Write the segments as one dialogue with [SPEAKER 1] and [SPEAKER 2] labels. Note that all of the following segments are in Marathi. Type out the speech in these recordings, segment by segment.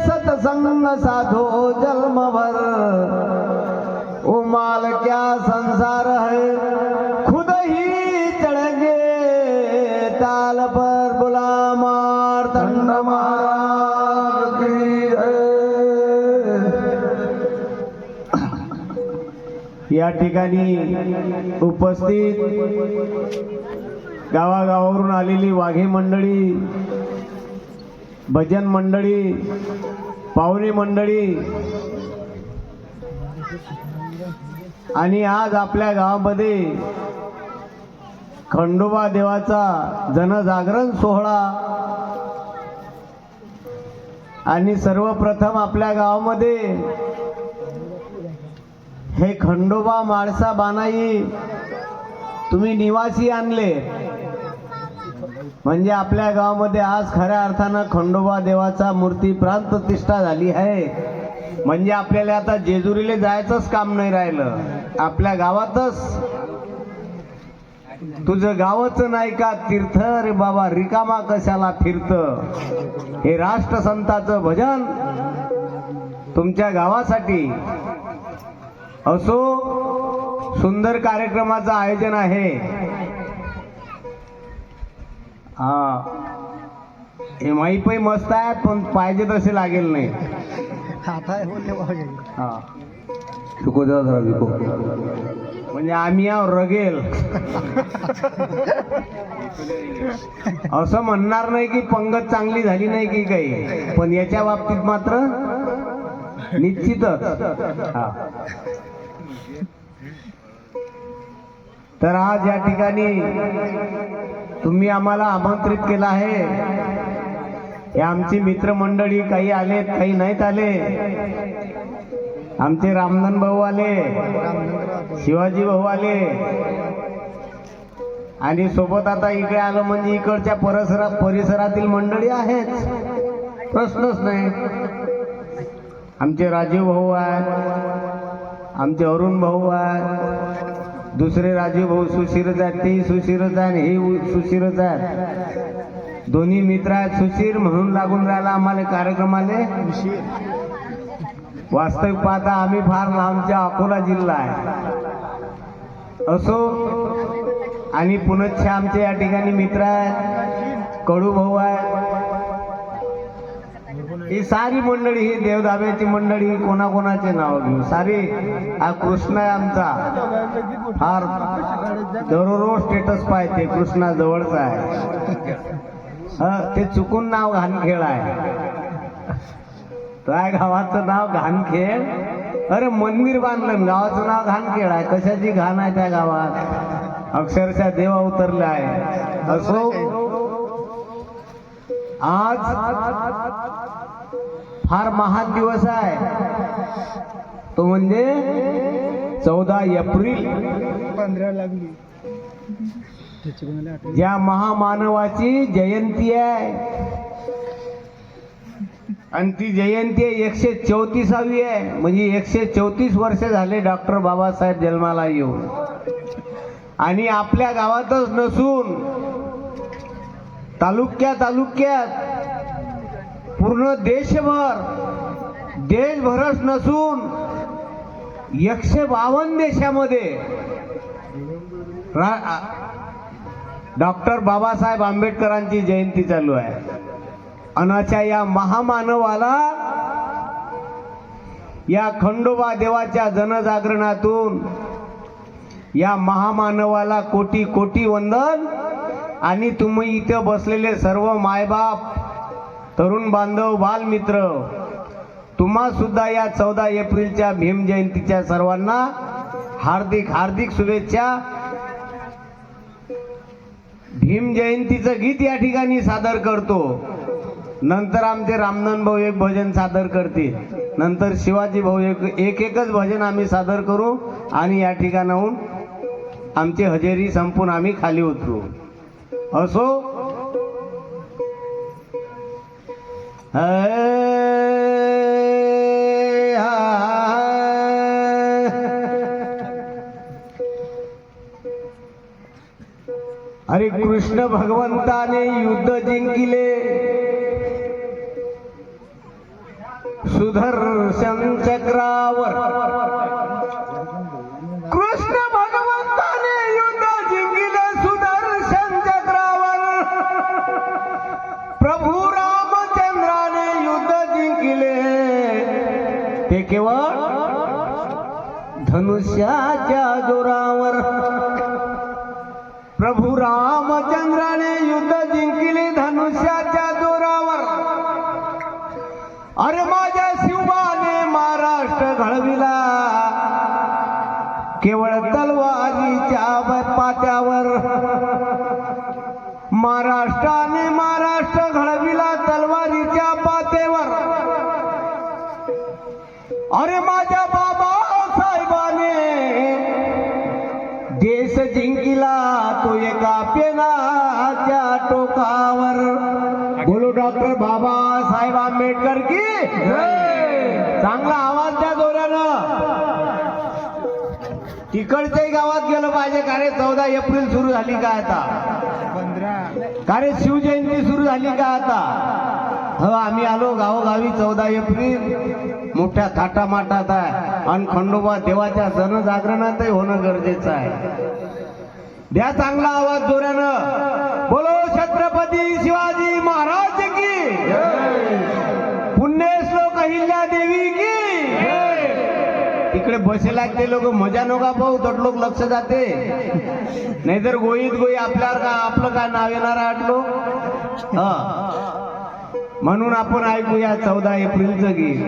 [SPEAKER 1] सतसंग साधो जन्मभर। उमाल क्या संसार है खुद ही चढ़ेंगे ताल पर बुला मार दंड या ठिकाणी उपस्थित गावागावावरून आलेली वाघे मंडळी भजन मंडळी पाहुणे मंडळी आणि आज आपल्या गावामध्ये खंडोबा देवाचा जनजागरण सोहळा आणि सर्वप्रथम आपल्या गावामध्ये हे खंडोबा माळसा बानाई तुम्ही निवासी आणले. म्हणजे आपल्या गावामध्ये आज खऱ्या अर्थानं खंडोबा देवाचा मूर्ती प्राण प्रतिष्ठा झाली आहे. म्हणजे आपल्याला आता जेजुरीला जायचंच काम नाही राहिलं. आपल्या गावातच. तुझं गावच नाही का तीर्थ? रे बाबा रिकामा कशाला फिरत हे राष्ट्रसंताचं भजन तुमच्या गावासाठी. असो सुंदर कार्यक्रमाचं आयोजन आहे. हा. हे माई पै मस्त आहे पण पाहिजे तसे लागेल नाही. हा
[SPEAKER 2] द्या जरा विको.
[SPEAKER 1] म्हणजे आम्ही आहो रगेल. असं म्हणणार नाही की पंगत चांगली झाली नाही की काही पण याच्या बाबतीत मात्र निश्चितच. हा. तर आज या ठिकाणी तुम्ही आम्हाला आमंत्रित केलं आहे. हे आमची मित्रमंडळी काही आलेत काही नाहीत आले. आमचे रामधन भाऊ आले शिवाजी भाऊ आले. आणि सोबत आता इकडे आलं म्हणजे इकडच्या परिसरा परिसरातील मंडळी आहेत. प्रश्नच नाही. आमचे राजीव भाऊ आहेत आमचे अरुण भाऊ आहेत. दुसरे राजीव भाऊ सुशिरच आहेत तेही सुशिरच आहे आणि हे सुशिरच आहेत दोन्ही मित्र आहेत सुशीर म्हणून लागून राहिला आम्हाला कार्यक्रमाले. वास्तविक पाहता आम्ही फार लांबच्या अकोला जिल्हा आहे. असो आणि पुनच्छ आमचे या ठिकाणी मित्र आहेत कडू भाऊ आहेत ही सारी मंडळी ही देवदाब्याची मंडळी कोणाकोणाचे नाव घेऊ? सारी हा कृष्ण आहे आमचा. फार दररोज स्टेटस पाहते कृष्णा जवळचा आहे. हं, ते चुकून नाव घाणखेळ आहे. त्या गावाचं नाव घाणखेळ अरे मंदिर बांधलं गावाचं नाव घाणखेळ आहे. कशाची घाण आहे त्या गावात? अक्षरशः देवा उतरला आहे. असो. आज फार महान दिवस आहे. तो म्हणजे चौदा एप्रिल.
[SPEAKER 3] पंधरा लागली.
[SPEAKER 1] ज्या महामानवाची जयंती आहे. आणि ती जयंती आहे एकशे चौतीसावी आहे. म्हणजे एकशे चौतीस वर्ष झाले डॉक्टर बाबासाहेब जन्माला येऊन. आणि आपल्या गावातच नसून तालुक्या तालुक्यात पूर्ण देशभर देशभरच नसून एकशे बावन्न देशामध्ये. रा- डॉक्टर बाबासाहेब आंबेडकरांची जयंती चालू आहे. अनाच्या या महामानवाला या खंडोबा देवाच्या जनजागरणातून या महामानवाला कोटी कोटी वंदन. आणि तुम्ही इथं बसलेले सर्व मायबाप तरुण बांधव बालमित्र तुम्हा सुद्धा या चौदा एप्रिलच्या भीम जयंतीच्या सर्वांना हार्दिक हार्दिक शुभेच्छा. भीम जयंतीचं गीत या ठिकाणी सादर करतो. नंतर आमचे रामनंद भाऊ एक भजन सादर करतील. नंतर शिवाजी भाऊ एक एक एकच भजन आम्ही सादर करू आणि या ठिकाणाहून आमची हजेरी संपून आम्ही खाली उतरू. असो हे हरे कृष्ण भगवंताने युद्ध जिंकिले सुदर्शन चक्रावर Ya. तिकडच्याही गावात गेलं पाहिजे. का रे चौदा एप्रिल सुरू झाली का आता? का रे शिवजयंती सुरू झाली का आता? हो आम्ही आलो गावोगावी चौदा एप्रिल. मोठ्या थाटामाटात आहे. आणि खंडोबा देवाच्या जनजागरणातही होणं गरजेचं आहे. द्या चांगला आवाज जोरानं. बोलो छत्रपती शिवाजी महाराज! बसेला ते लोक मजा नका पाहू तर लोक लक्ष जाते. नाहीतर गोईत गोई आपल्यावर का आपलं काय नाव येणार आटलो? हा. म्हणून आपण ऐकूया चौदा एप्रिलचं गीत.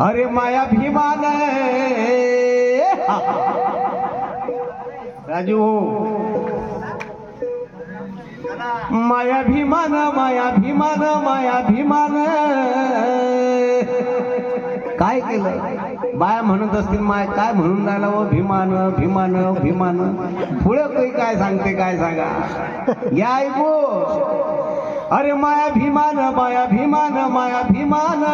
[SPEAKER 1] अरे माया भीमान. राजू हो. भीमान माया मायाभिमान. माया भीमान काय केलं? बाया म्हणत असतील माय काय म्हणून राहिला हो व भीमान भीमान भीमान पुढे काही काय सांगते काय सांगा? या ऐकू अरे माया भीमान माया भीमान माया भीमान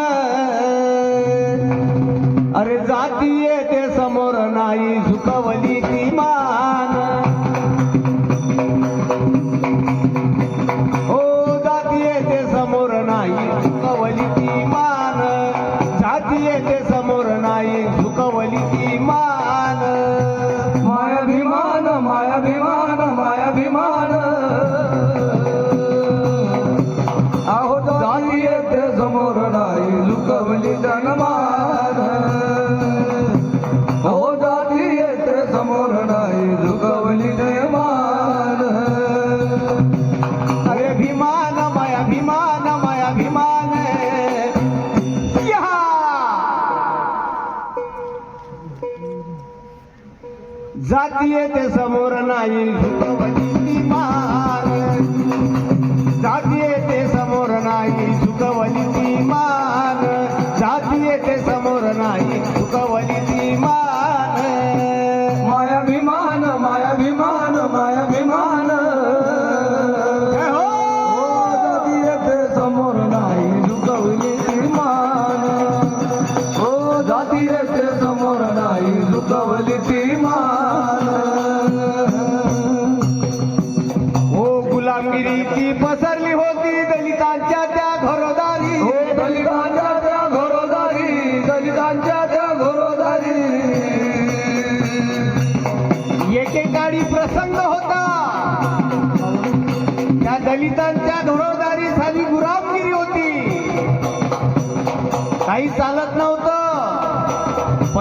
[SPEAKER 1] अरे जाती येते समोर नाही झुकवली ती मान.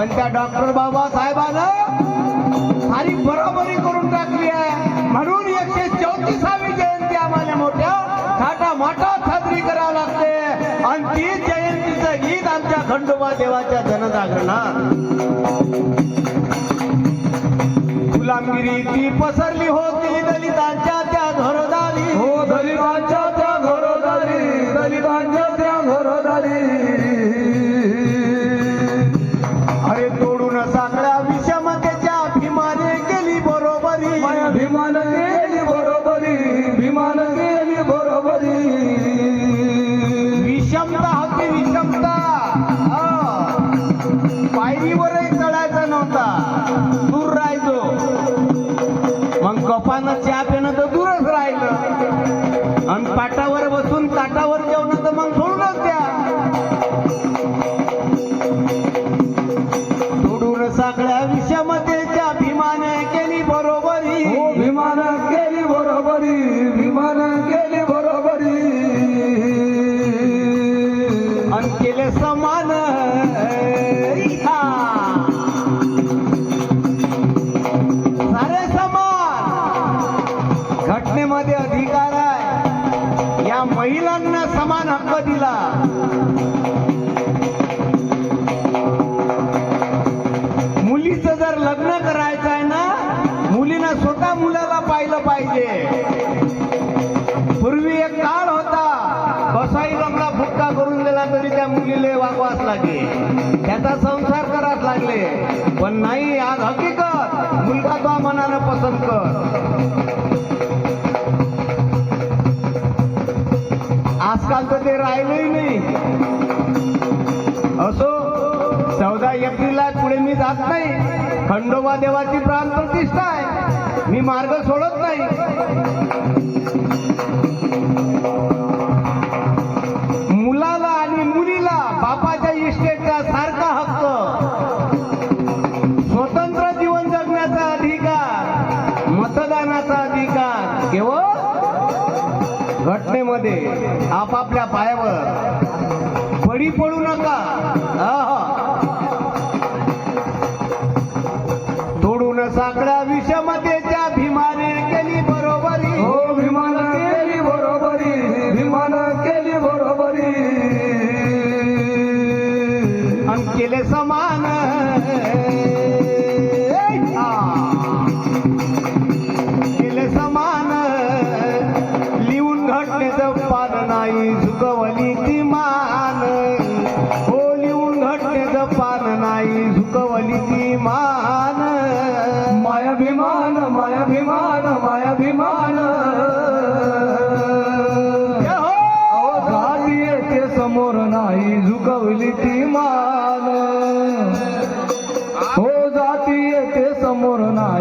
[SPEAKER 1] पण त्या डॉक्टर बाबासाहेबानं आणि बरोबरी करून टाकली आहे. म्हणून एकशे चौतीसावी जयंती आम्हाला मोठ्या थाटा माटात साजरी करावं लागते. आणि ती जयंतीचं गीत आमच्या खंडोबा देवाच्या जनजागरणात. गुलामगिरी ती पसरली होती दलितांच्या त्या घरोदारी.
[SPEAKER 2] हो दलितांच्या
[SPEAKER 1] चहा पिणं तर दूरच राहिलं. आणि पाटावर बसून ताटावर जेवण तर मग त्या मुलीले वागवास लागे. त्याचा संसार करास लागले. पण नाही आज हकीकत. मुलगा तो मनानं पसंत कर. आजकाल तर ते राहिलंही नाही. असो चौदा एप्रिलला पुढे मी जात नाही. खंडोबा देवाची प्राण प्रतिष्ठा आहे. मी मार्ग सोडत नाही.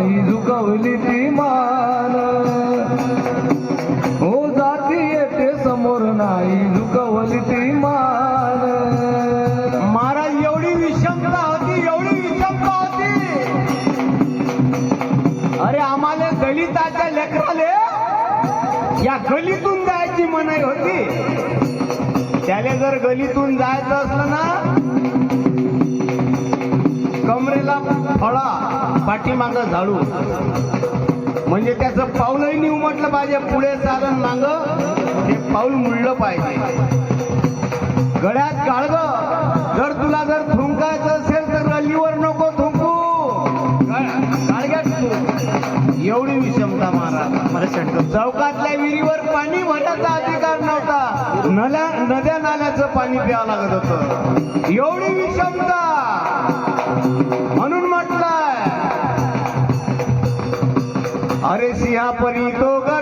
[SPEAKER 1] नाही झुकवली ती मान. हो
[SPEAKER 2] जाती येते समोर नाही झुकवली ती मान.
[SPEAKER 1] महाराज एवढी विषमता होती एवढी विषमता होती. अरे आम्हाला दलिताच्या लेकराले या गलीतून जायची मनाई होती. त्याला जर गलीतून जायचं असलं ना कमरेला फळा पाठीमाग झाडू. म्हणजे त्याचं पाऊलही नाही उमटलं पाहिजे पुढे चालन माग ते पाऊल मुळलं पाहिजे. गळ्यात गाळग. जर तुला जर थुंकायचं असेल तर गल्लीवर नको थुंकू. गळ- गाळग्यात. एवढी विषमता महाराज. चौकातल्या विहिरीवर पाणी भरायचा अधिकार नव्हता. नल्या नद्या नाल्याचं पाणी प्यावं लागत होतं. एवढी विषमता. म्हणून अरे सिंहापरी तो गर्जुन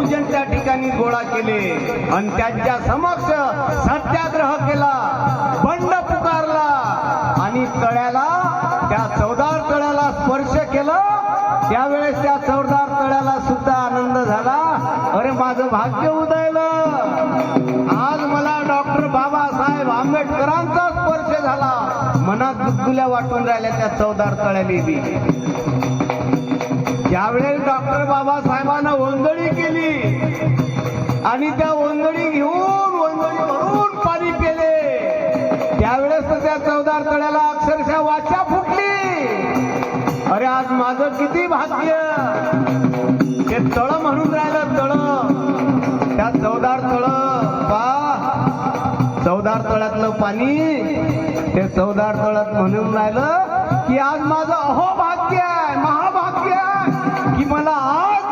[SPEAKER 1] अनेक त्या ठिकाणी गोळा केले. आणि त्यांच्या समक्ष सत्याग्रह केला. बंड पुकारला. आणि तळ्याला त्या चौदार तळ्याला स्पर्श केला. त्यावेळेस त्या चौदार तळ्याला सुद्धा आनंद झाला. अरे माझं भाग्य उदयलं आज मला डॉक्टर बाबासाहेब आंबेडकरांचा स्पर्श झाला. मनात गुदगुल्या वाटून राहिल्या त्या चौदार तळ्याने बी. ज्यावेळेस डॉक्टर बाबासाहेबांना ओंजळी केली. आणि त्या ओंजळी घेऊन ओंजळी भरून पाणी केले त्यावेळेस तर त्या चौदार तळ्याला अक्षरशः वाचा फुटली. अरे आज माझं किती भाग्य. ते तळ म्हणून राहिलं तळ. त्या चौदार तळ पा. चौदार तळ्यातलं पाणी ते चौदार तळ्यात म्हणून राहिलं की आज माझं अहो भाग्य आहे महाभाग्य की मला आज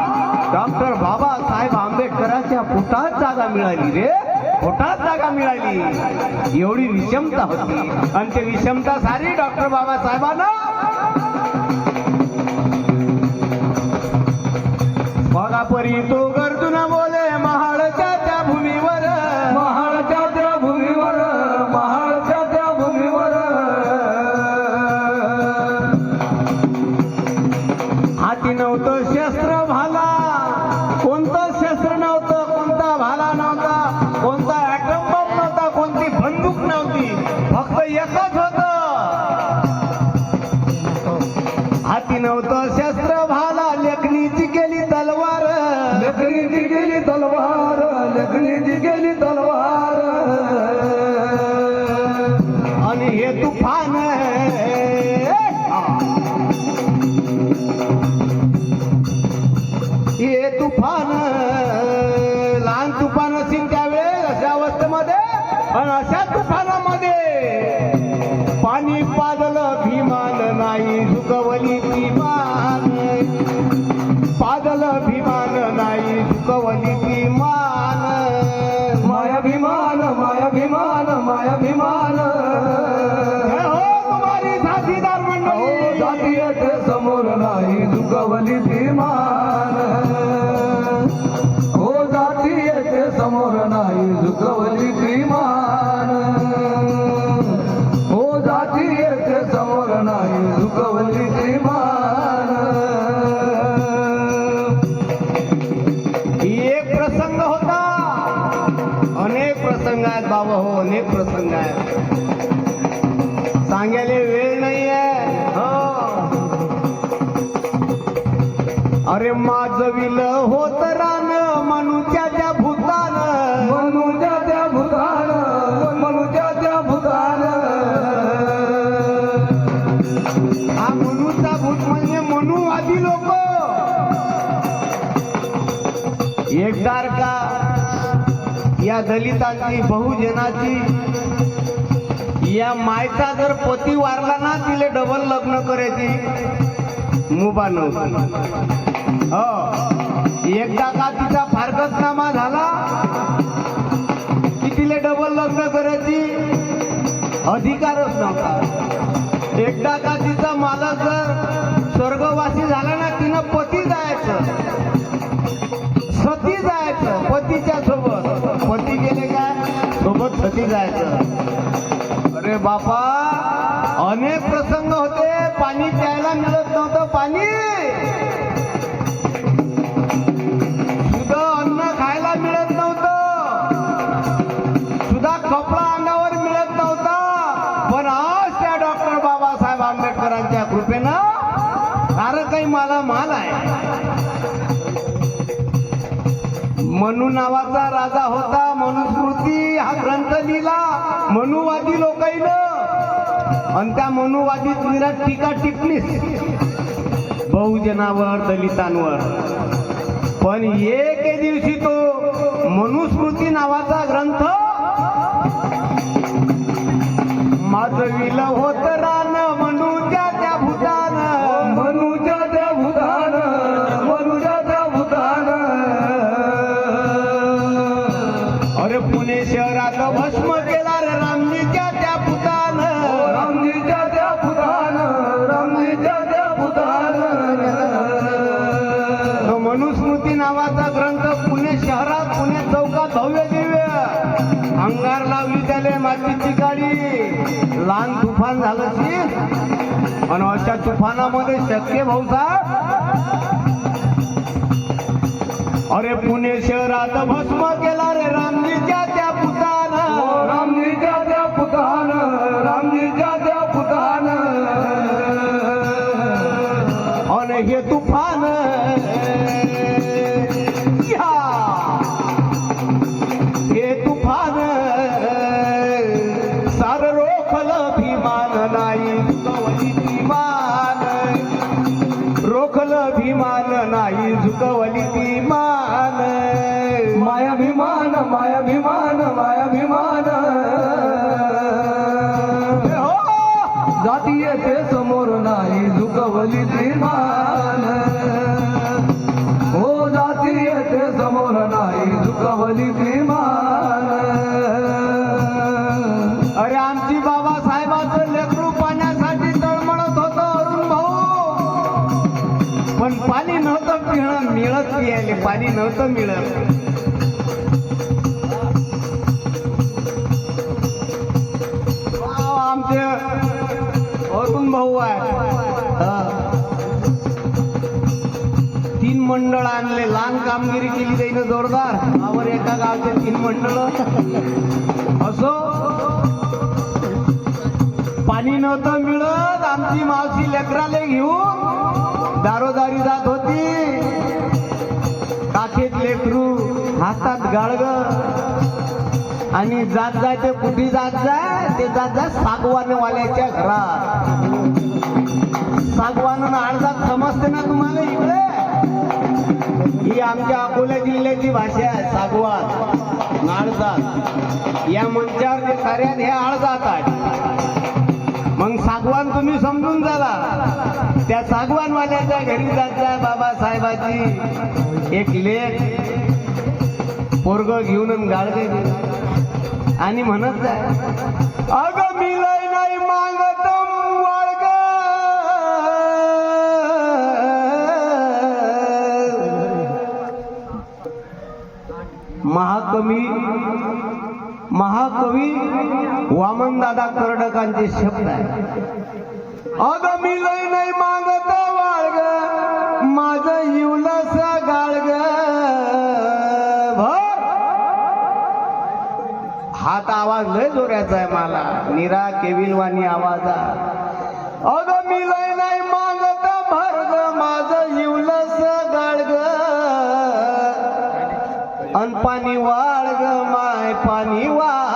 [SPEAKER 1] डॉक्टर बाबासाहेब आंबेडकरांच्या पोटात जागा मिळाली रे. पोटात जागा मिळाली. एवढी विषमता होती. आणि ते विषमता सारी डॉक्टर बाबासाहेबांना. बघा परी तो कोणता
[SPEAKER 2] मायाभिमान
[SPEAKER 1] दलितांची बहुजनाची. या मायचा जर पती वारला ना तिले डबल लग्न करायची. मुबा नव्हती. हो. एकदा का तिचा फारकतनामा झाला की तिले डबल लग्न करायची? अधिकारच नव्हता. एकदा का तिचा मालक जर स्वर्गवासी झाला ना तिनं पती जायचं. सती जायचं पतीच्या सोबत. सोबत सती जायचं अरे बापा अनेक प्रसंग होते पाणी प्यायला मिळत नव्हतं पाणी. सुद्धा अन्न खायला मिळत नव्हतं. सुद्धा कपडा अंगावर मिळत नव्हता. पण आज त्या डॉक्टर बाबासाहेब आंबेडकरांच्या कृपेनं सारं काही मला माल आहे. मनु नावाचा राजा होता मनुवादी लोकांनं आणि त्या मनुवादीत विराट टीका टिप्पणीस बहुजनावर दलितांवर. पण एके दिवशी तो मनुस्मृती नावाचा ग्रंथ माझं विल होत तुफान झालं शी आणि अशा तुफानामध्ये शक्य भाऊसा अरे पुणे शहरात भस्म केला रे रामजीच्या त्या पुतान.
[SPEAKER 2] रामजीच्या त्या भूतान रामजीच्या त्या भूतान
[SPEAKER 1] आणि हे तुफान पण पाणी नव्हतं पिणं मिळत पियाले पाणी नव्हतं मिळत. आमचे अरुण भाऊ आहे तीन मंडळ आणले लहान कामगिरी केली जाईल जोरदार. आवर एका गावचे तीन मंडळ. असो. पाणी नव्हतं मिळत आमची मावशी लेकराले घेऊन दारोदारी जात होती. काखेत लेकरू हातात गाळग. आणि जात जाय ते कुठे जात जाय? ते जात जाय सागवानवाल्याच्या घरात. सागवान आडजात समजते ना तुम्हाला इकडे? ही आमच्या अकोला जिल्ह्याची भाषा आहे सागवान. नाळजात या मंचावर ते साऱ्यात हे आळजात आहे. मग सागवान तुम्ही समजून झाला त्या सागवानवाल्याच्या घरी जात बाबासाहेबाची. एक लेख पोरग घेऊन गाळते आणि म्हणत जाय अग मिलय नाही मागत वाळग. महाकवी महाकवी वामनदादा कर्डकांचे शब्द आहे अग लय नाही मागत वाळग. माझं इवलस गाळग. हात आवाज लय जोऱ्याचा आहे मला. निरा केविलवानी आवाज अग मी लय नाही मागत भरग. माझं इवलस गाळग. अन पाणी वाळग माय पाणी
[SPEAKER 2] वाळ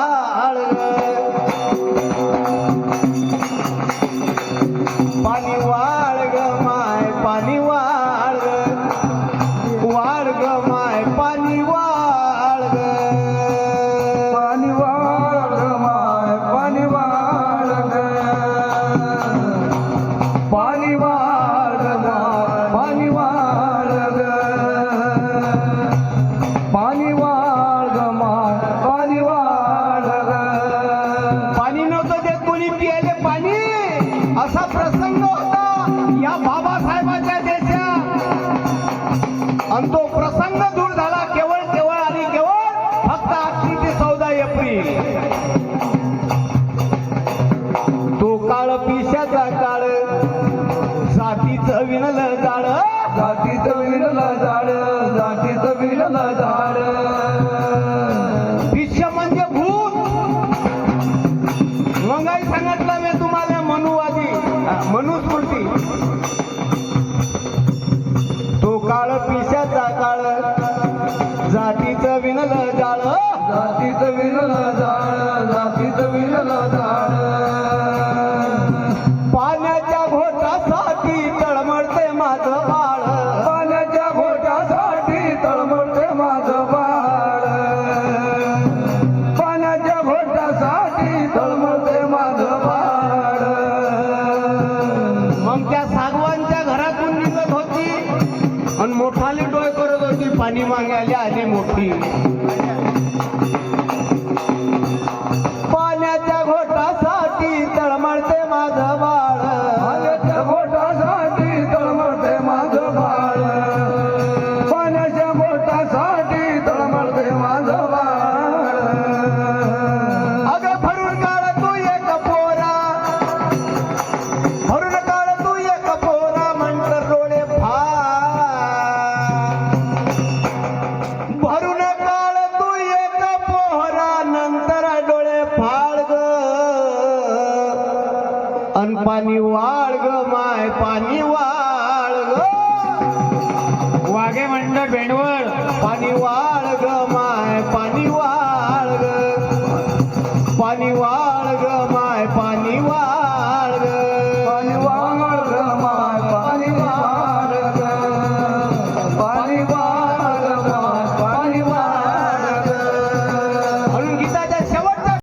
[SPEAKER 1] जाळ.
[SPEAKER 2] जातीचं विणलं झाड जातीचं विणलं झाड